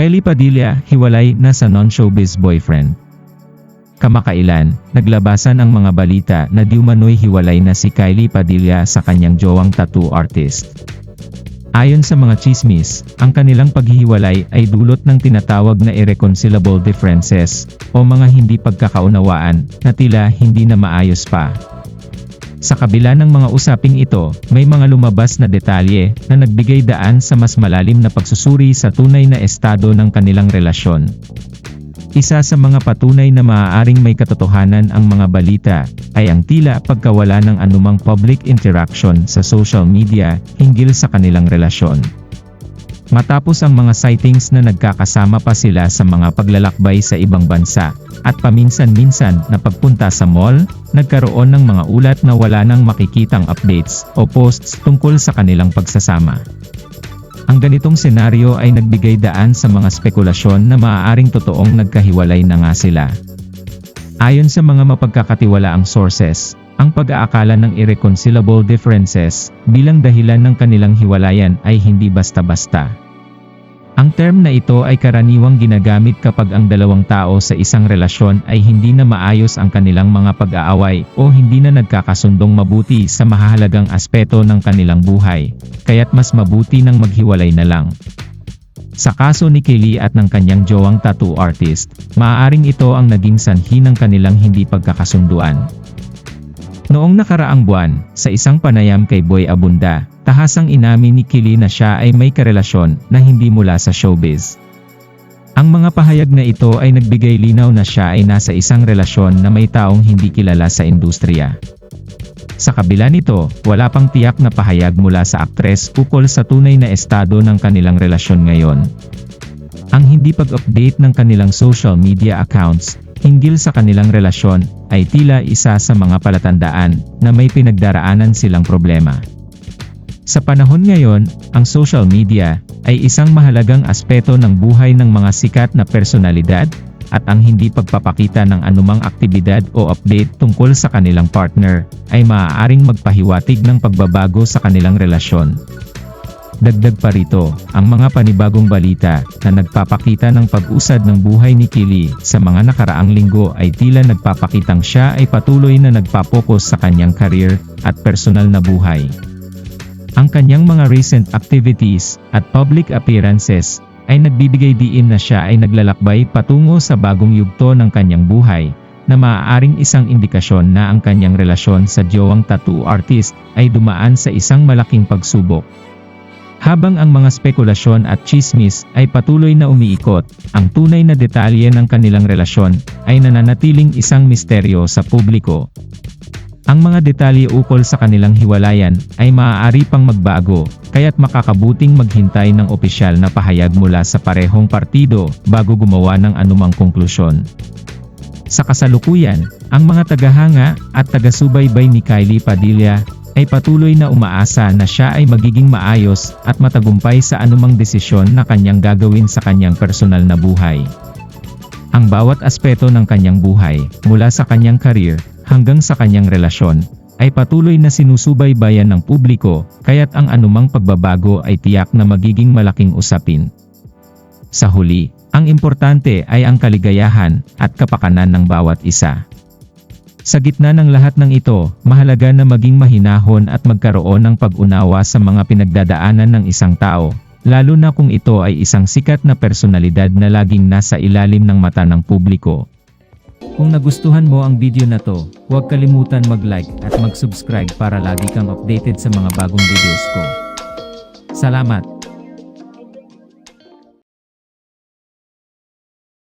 Kylie Padilla, hiwalay na sa non-showbiz boyfriend. Kamakailan, naglabasan ang mga balita na diumano'y hiwalay na si Kylie Padilla sa kanyang jowang tattoo artist. Ayon sa mga chismis, ang kanilang paghihiwalay ay dulot ng tinatawag na irreconcilable differences o mga hindi pagkakaunawaan na tila hindi na maayos pa. Sa kabila ng mga usaping ito, may mga lumabas na detalye na nagbigay daan sa mas malalim na pagsusuri sa tunay na estado ng kanilang relasyon. Isa sa mga patunay na maaaring may katotohanan ang mga balita, ay ang tila pagkawala ng anumang public interaction sa social media hinggil sa kanilang relasyon. Matapos ang mga sightings na nagkakasama pa sila sa mga paglalakbay sa ibang bansa, at paminsan-minsan na pagpunta sa mall, nagkaroon ng mga ulat na wala nang makikitang updates o posts tungkol sa kanilang pagsasama. Ang ganitong senaryo ay nagbigay daan sa mga spekulasyon na maaaring totoong nagkahiwalay na nga sila. Ayon sa mga mapagkakatiwalaang sources, ang pag-aakala ng irreconcilable differences bilang dahilan ng kanilang hiwalayan ay hindi basta-basta. Ang term na ito ay karaniwang ginagamit kapag ang dalawang tao sa isang relasyon ay hindi na maayos ang kanilang mga pag-aaway o hindi na nagkakasundong mabuti sa mahahalagang aspeto ng kanilang buhay, kaya't mas mabuti nang maghiwalay na lang. Sa kaso ni Kelly at ng kanyang jowang tattoo artist, maaaring ito ang naging sanhi ng kanilang hindi pagkakasunduan. Noong nakaraang buwan, sa isang panayam kay Boy Abunda, tahasang inamin ni Kili na siya ay may karelasyon na hindi mula sa showbiz. Ang mga pahayag na ito ay nagbigay linaw na siya ay nasa isang relasyon na may taong hindi kilala sa industriya. Sa kabila nito, wala pang tiyak na pahayag mula sa aktres ukol sa tunay na estado ng kanilang relasyon ngayon. Ang hindi pag-update ng kanilang social media accounts hinggil sa kanilang relasyon, ay tila isa sa mga palatandaan na may pinagdaraanan silang problema. Sa panahon ngayon, ang social media ay isang mahalagang aspeto ng buhay ng mga sikat na personalidad, at ang hindi pagpapakita ng anumang aktibidad o update tungkol sa kanilang partner, ay maaaring magpahiwatig ng pagbabago sa kanilang relasyon. Dagdag pa rito, ang mga panibagong balita na nagpapakita ng pag-usad ng buhay ni Kili sa mga nakaraang linggo ay tila nagpapakitang siya ay patuloy na nagpapokus sa kanyang career at personal na buhay. Ang kanyang mga recent activities at public appearances ay nagbibigay diin na siya ay naglalakbay patungo sa bagong yugto ng kanyang buhay na maaaring isang indikasyon na ang kanyang relasyon sa jowang tattoo artist ay dumaan sa isang malaking pagsubok. Habang ang mga spekulasyon at chismis ay patuloy na umiikot, ang tunay na detalye ng kanilang relasyon ay nananatiling isang misteryo sa publiko. Ang mga detalye ukol sa kanilang hiwalayan ay maaari pang magbago, kaya't makakabuting maghintay ng opisyal na pahayag mula sa parehong partido bago gumawa ng anumang konklusyon. Sa kasalukuyan, ang mga tagahanga at taga-subaybay ni Kylie Padilla ay patuloy na umaasa na siya ay magiging maayos at matagumpay sa anumang desisyon na kanyang gagawin sa kanyang personal na buhay. Ang bawat aspeto ng kanyang buhay, mula sa kanyang career hanggang sa kanyang relasyon, ay patuloy na sinusubaybayan ng publiko, kaya't ang anumang pagbabago ay tiyak na magiging malaking usapin. Sa huli, ang importante ay ang kaligayahan at kapakanan ng bawat isa. Sa gitna ng lahat ng ito, mahalaga na maging mahinahon at magkaroon ng pag-unawa sa mga pinagdadaanan ng isang tao, lalo na kung ito ay isang sikat na personalidad na laging nasa ilalim ng mata ng publiko. Kung nagustuhan mo ang video na to, huwag kalimutan mag-like at mag-subscribe para lagi kang updated sa mga bagong videos ko. Salamat!